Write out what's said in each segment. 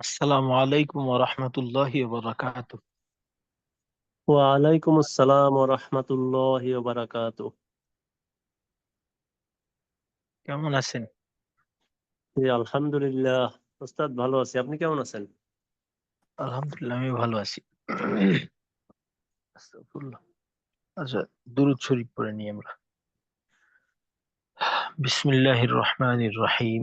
আসসালামু আলাইকুম ওয়া রাহমাতুল্লাহি ওয়া বারাকাতুহু। আসসালাম ওয়া রাহমাতুল্লাহি ওয়া বারাকাতুহু। কেমন আছেন? জি আলহামদুলিল্লাহ। ওস্তাদ ভালো আছি। আপনি কেমন আছেন? আলহামদুলিল্লাহ আমি ভালো আছি। আচ্ছা দুরূদ শরীফ পড়ে নিই আমরা। বিসমিল্লাহির রহমানির রহিম।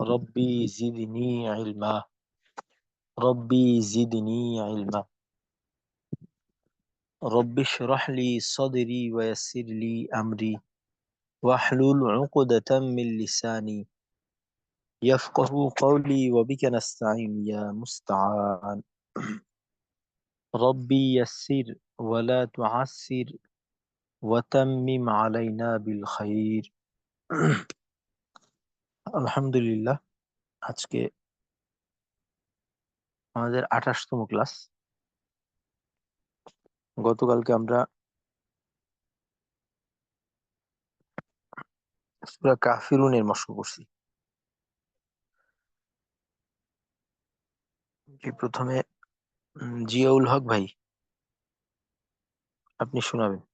ربي زدني علما. ربي زدني علما. رب اشرح لي صدري ويسر لي أمري. واحلل عقدة من لساني. يفقه قولي وبك نستعين يا مستعان. ربي يسر ولا تعسر. وتمم علينا بالخير. আলহামদুলিল্লাহ, আজকে আমাদের আঠাশতম ক্লাস। গতকালকে আমরা কাফিরুনের মশক করছি প্রথমে জিয়াউল হক ভাই, আপনি শোনাবেন।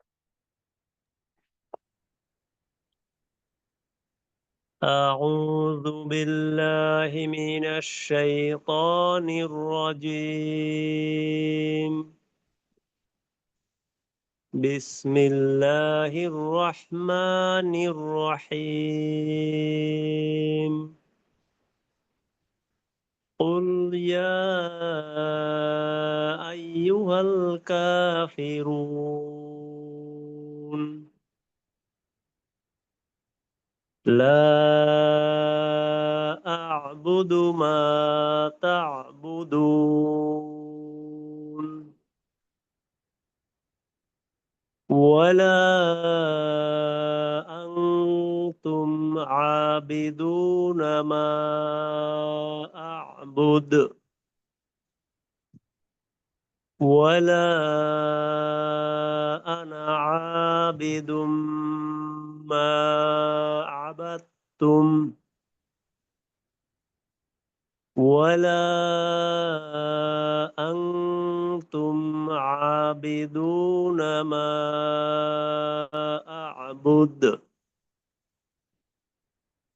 أعوذ بالله من الشيطان الرجيم. بسم الله الرحمن الرحيم. قل يا أيها الكافرون. لا أعبد ما تعبدون ولا أنتم عابدون ما أعبد ولا أنا عابد ما عبدتم ولا أنتم عابدون ما أعبد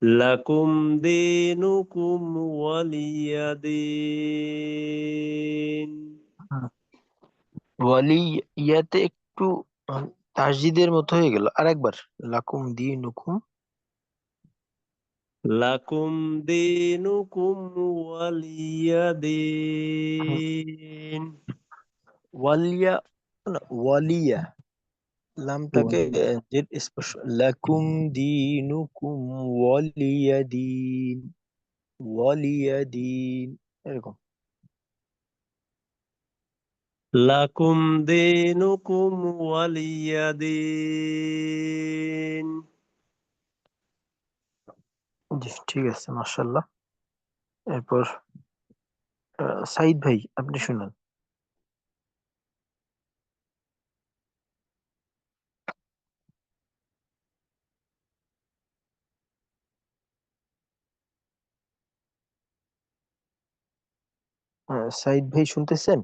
لكم دينكم ولي دين ওয়ালি ইয়াতে একটু আহ, তাসজিদের মতো হয়ে গেল আরেকবার লাকুম দিনুকুম لكم دينكم ولي دين ওয়ালিয়া না ওয়ালিয়া লামটাকে আহ, জের স্পর্শ লাকুম দিনুকুম ওয়ালিয়া দিন ওয়ালিয়া দিন এরকম لكم دينكم ولي دين জি ঠিক আছে মাশাল্লাহ এরপর আহ, সাইদ ভাই আপনি শুনুন আহ, সাইদ ভাই শুনতেছেন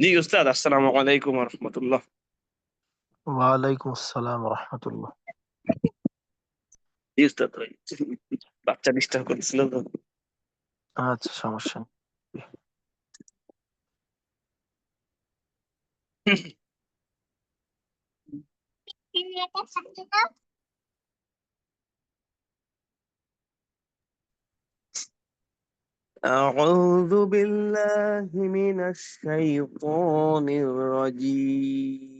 জি উস্তাদ আসসালামু আলাইকুম রহমতুল্লাহ ওয়ালাইকুম আসসালাম রহমতুল্লাহ জি উস্তাদ ওই বাচ্চা ডিস্টার্ব করেছিল তো আচ্ছা সমস্যা নেই أعوذ بالله من الشيطان الرجيم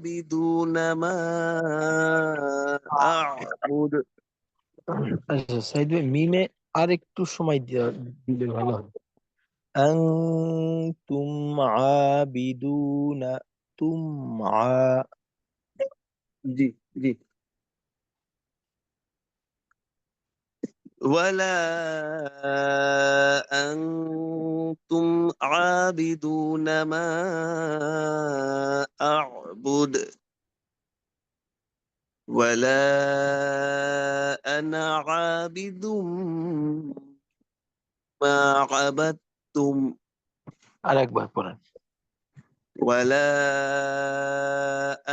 عابدون ما أعبد আচ্ছা সাইদ ভাই মিমে আর একটু সময় দিয়া- দিলে ভালো হবে আনতুম আবিদুনা তুম আ- জি জি ولا أنتم عابدون ما أعبد ولا أنا عابد ما عبدتم عليك قرآن ولا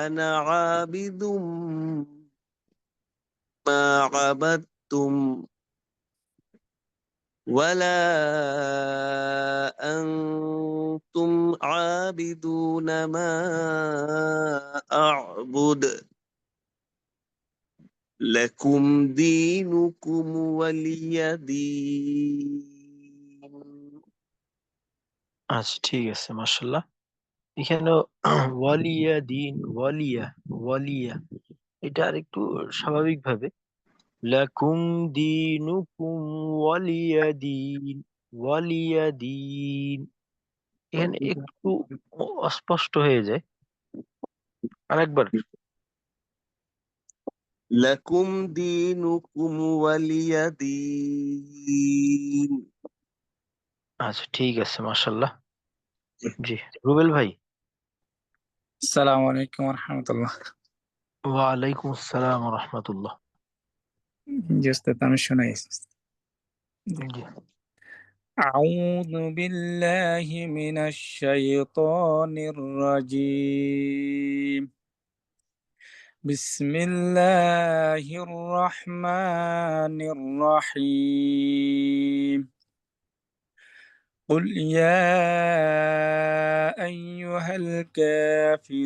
أنا عابد ما عبدتم ولا أنتم عابدون ما أعبد لكم دينكم ولي دين আচ্ছা ঠিক আছে মাশাল্লাহ এখানে ওয়ালিয়া দিন ওয়ালিয়া ওয়ালিয়া এটা আরেকটু স্বাভাবিক ভাবে লাকুম দিনুকুম ওয়ালিয়া দিন ওয়ালিয়া দিন এখানে একটু অস্পষ্ট হয়ে যায় আরেকবার لكم دينكم ولي دين আচ্ছা ঠিক আছে মাশাল্লাহ জি রুবেল ভাই السلام عليكم ورحمة الله ওয়ালাইকুম আসসালাম রহমতুল্লাহ জি উস্তাদ আমি শোনাই জি أعوذ بالله من الشيطان الرجيم بسم الله الرحمن الرحيم قل يا أيها الكافرون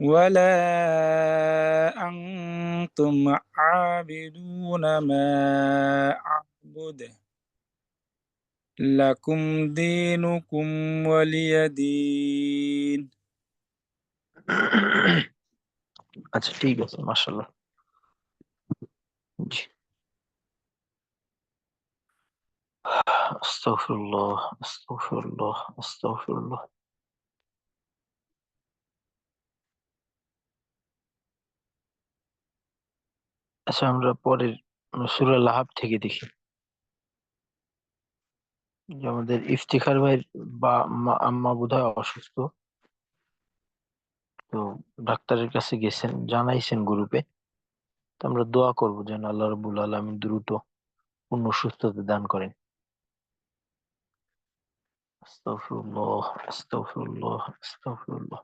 ولا أنتم عابدون ما أعبد لكم دينكم ولي دين আচ্ছা ঠিক আছে মাশাল্লাহ জি আস্তাগফিরুল্লাহ আস্তাগফিরুল্লাহ আস্তাগফিরুল্লাহ আচ্ছা আমরা পরের সূরা লাহাব থেকে দেখি। যে আমাদের ইফতিখার ভাইয়ের বা আম্মা- বোধহয় অসুস্থ। তো ডাক্তারের কাছে গেছেন, জানাইছেন গ্রুপে। তো আমরা দোয়া করব যেন আল্লাহ রাব্বুল আলামিন দ্রুত পূর্ণ সুস্থতা দান করেন। আস্তাগফিরুল্লাহ আস্তাগফিরুল্লাহ আস্তাগফিরুল্লাহ।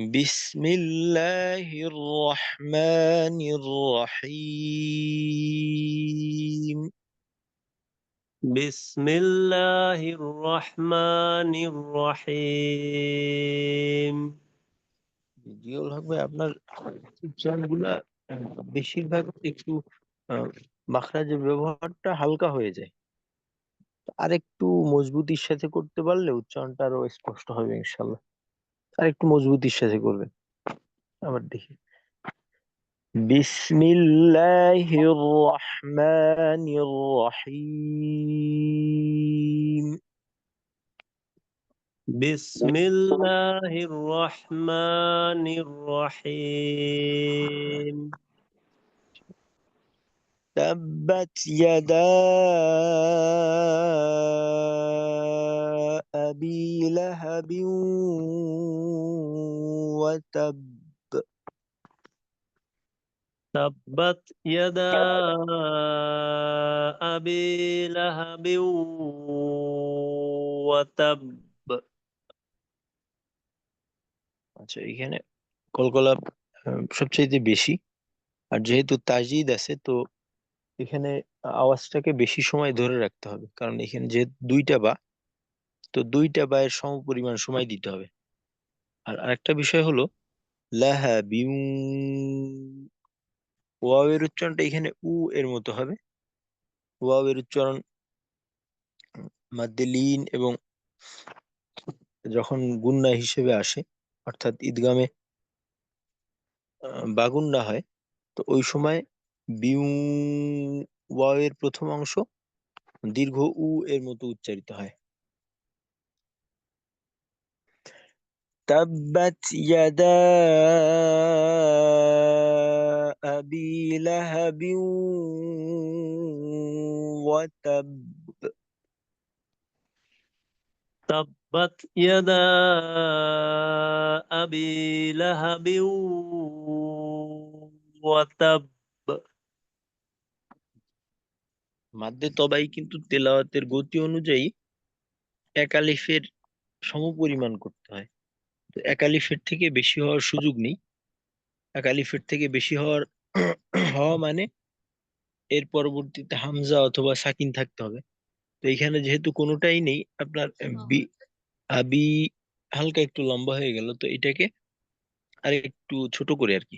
بسم الله الرحمن الرحيم بسم الله الرحمن الرحيم জিয়াউল হক ভাই আপনার উচ্চারণগুলা আহ, বেশিরভাগ একটু আহ, মাখরাজের ব্যবহারটা হালকা হয়ে যায় আর একটু মজবুতির সাথে করতে পারলে উচ্চারণটা আরো স্পষ্ট হবে ইনশাল্লাহ আর একটু মজবুতির সাথে করবেন আবার দেখি বিসমিল্লাহির রহমানির রহিম بسم الله الرحمن الرحيم تبت يدا أبي لهب وتب تبت يدا أبي لهب وتب আচ্ছা এখানে কলকলা আহ, সবচাইতে বেশি আর যেহেতু তাজিদ আছে তো এখানে আওয়াজটাকে বেশি সময় ধরে রাখতে হবে। কারণ এখানে যে দুইটা বা, তো দুইটা বায়ের সম পরিমাণ সময় দিতে হবে। আর আরেকটা বিষয় হলো লাহাবিউ ওয়াও এর উচ্চারণটা এখানে উ এর মতো হবে। ওয়াও এর উচ্চারণ মাদ্দে লিন এবং যখন গুন্না হিসেবে আসে, অর্থাৎ ঈদগামে বাগুন্না হয়, তো ওই সময় বিউ ওয়াও এর প্রথম অংশ দীর্ঘ উ এর মতো উচ্চারিত হয় تبت يدا أبي لهب وتب تبت يدا أبي لهب وتب মাদ্দে তবাই কিন্তু তেলাওয়াতের গতি অনুযায়ী একালিফের সমপরিমাণ করতে হয়। তো একালিফের থেকে বেশি হওয়ার সুযোগ নেই। একালিফের থেকে বেশি হওয়ার হওয়া মানে এর পরবর্তীতে হামজা অথবা সাকিন থাকতে হবে। তো এখানে যেহেতু কোনোটাই নেই আপনার বি আবি হালকা একটু লম্বা হয়ে গেল তো এটাকে আর একটু ছোট করে আর কি।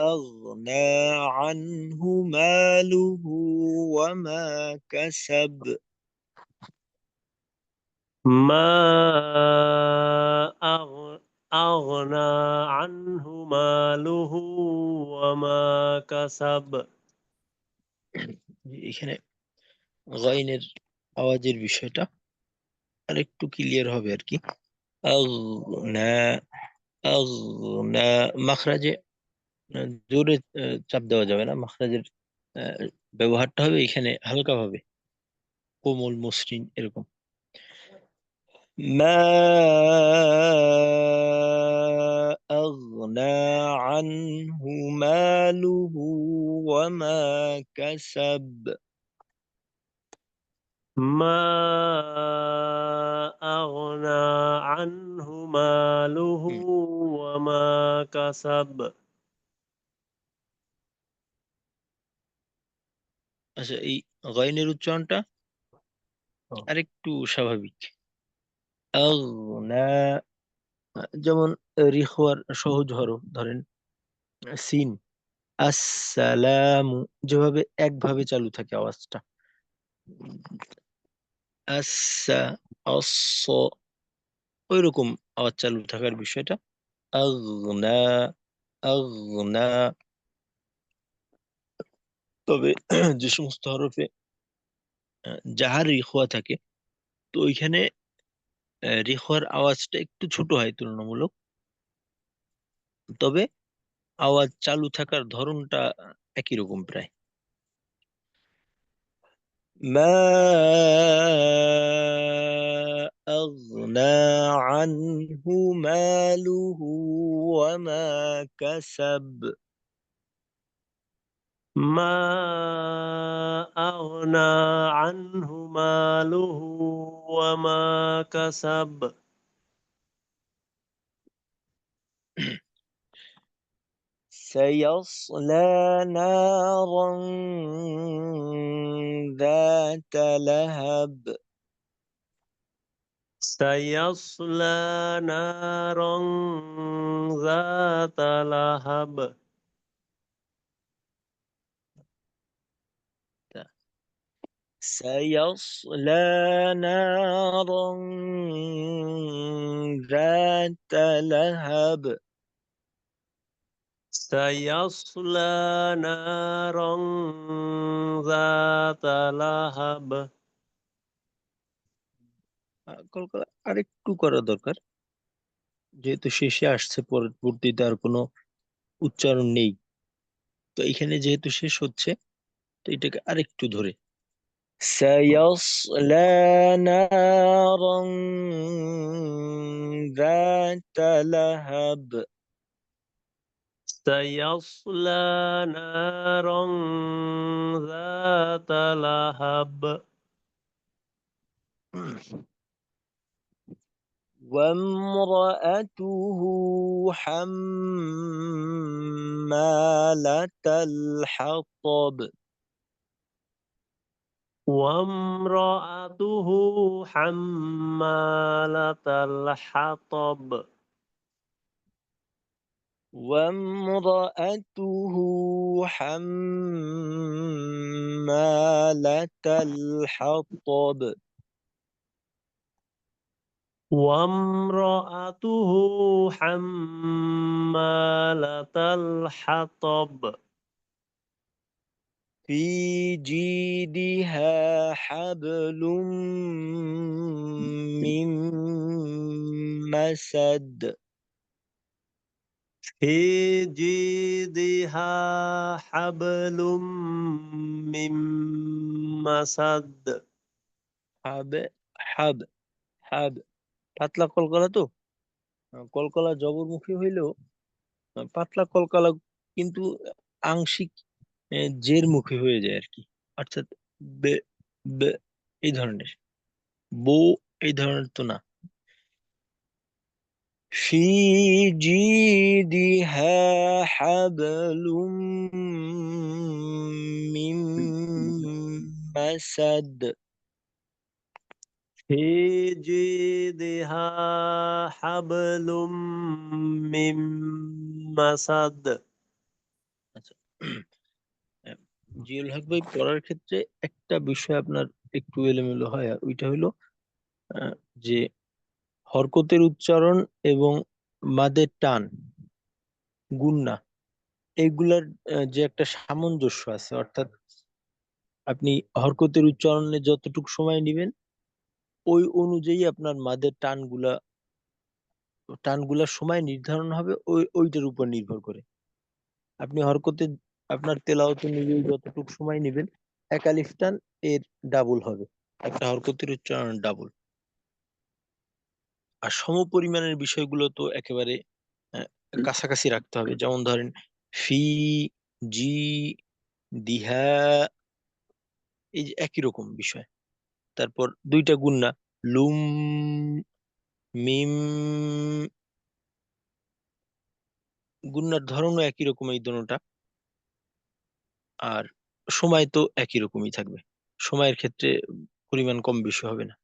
أغنى عنه ماله وما كسب ما أغ- أغنى عنه ماله وما كسب এখানে গয়নের আওয়াজের বিষয়টা আর একটু ক্লিয়ার হবে আর কি আগনা আগনা মাখরাজে আহ, জোরে আহ, চাপ দেওয়া যাবে না মাখরাজের আহ, ব্যবহারটা হবে এখানে হালকা ভাবে কোমল মসৃণ এরকম ما أغنى عنه ماله وما كسب ما أغنى عنه ماله وما كسب আচ্ছা এই গয়নের উচ্চারণটা। আরেকটু স্বাভাবিক। আগনা যেমন রিখওয়ার সহজ হরফ ধরেন সিন। আসসালামু যেভাবে একভাবে চালু থাকে আওয়াজটা। অস ওই রকম আওয়াজ চালু থাকার বিষয়টা। আগনা আগনা তবে যে সমস্ত হরফে আহ, জাহার রিখওয়া থাকে তো ওইখানে আহ, রিখওয়ার আওয়াজটা একটু ছোট হয় তুলনামূলক তবে আওয়াজ চালু থাকার ধরনটা একই রকম প্রায় ما أغنى عنه ماله وما كسب ما أغنى عنه ماله وما كسب. سيصلى نارا ذات لهب. سيصلى نارا ذات لهب. سيصلى نارا ذات لهب سيصلى نارا ذات لهب কলকাতা আরেকটু করা দরকার যেহেতু শেষে আসছে পরবর্তীতে আর কোনো উচ্চারণ নেই তো এখানে যেহেতু শেষ হচ্ছে তো এটাকে আরেকটু ধরে سيصلى نارا ذات لهب. سيصلى نارا ذات لهب. وامرأته حمالة الحطب. وامرأته حمالة الحطب. وامرأته حمالة الحطب. وامرأته حمالة الحطب. في جيدها حبل من مسد في جيدها حبل من مسد হাব হাব হাব পাতলা কলকলা তো আহ, কলকলা জবরমুখী হইলেও আহ, পাতলা কলকলা কিন্তু আংশিক আহ, জের মুখী হয়ে যায় আর কি অর্থাৎ বে বে এই ধরনের বো এই ধরনের তো না في جيدها حبل من مسد في جيدها حبل من مسد জিয়াউল হক ভাই পড়ার ক্ষেত্রে একটা বিষয় আপনার একটু এলোমেলো হয় ওইটা হলো যে হরকতের উচ্চারণ এবং মাদের টান, গুন্না এইগুলার যে একটা সামঞ্জস্য আছে, অর্থাৎ আপনি হরকতের উচ্চারণে যতটুকু সময় নেবেন, ওই অনুযায়ী আপনার মাদের টানগুলা, টানগুলার সময় নির্ধারণ হবে, ওই, ওইটার উপর নির্ভর করে। আপনি হরকতে আপনার তেলাওয়াত অনুযায়ী যতটুকু সময় নেবেন এক আলিফ টান এর ডাবল হবে। একটা হরকতের উচ্চারণ ডাবল আর সমপরিমাণের বিষয়গুলো তো একেবারে আহ, কাছাকাছি রাখতে হবে। যেমন ধরেন ফি জি দিহা এই যে একই রকম বিষয়। তারপর দুইটা গুন্না লুম মিম গুন্নার ধরনও একই রকম এই দোনোটা আর সময় তো একই রকমই থাকবে সময়ের ক্ষেত্রে পরিমাণ কম বেশি হবে না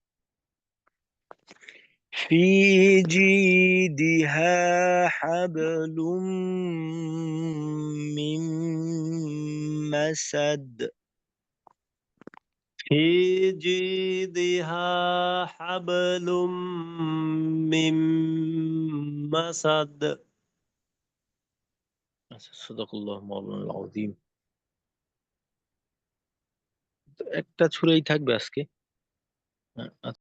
في جيدها حبل من مسد في جيدها حبل من مسد صدق الله مولانا العظيم তো একটা ছুরেই থাকবে আজকে। হ্যাঁ,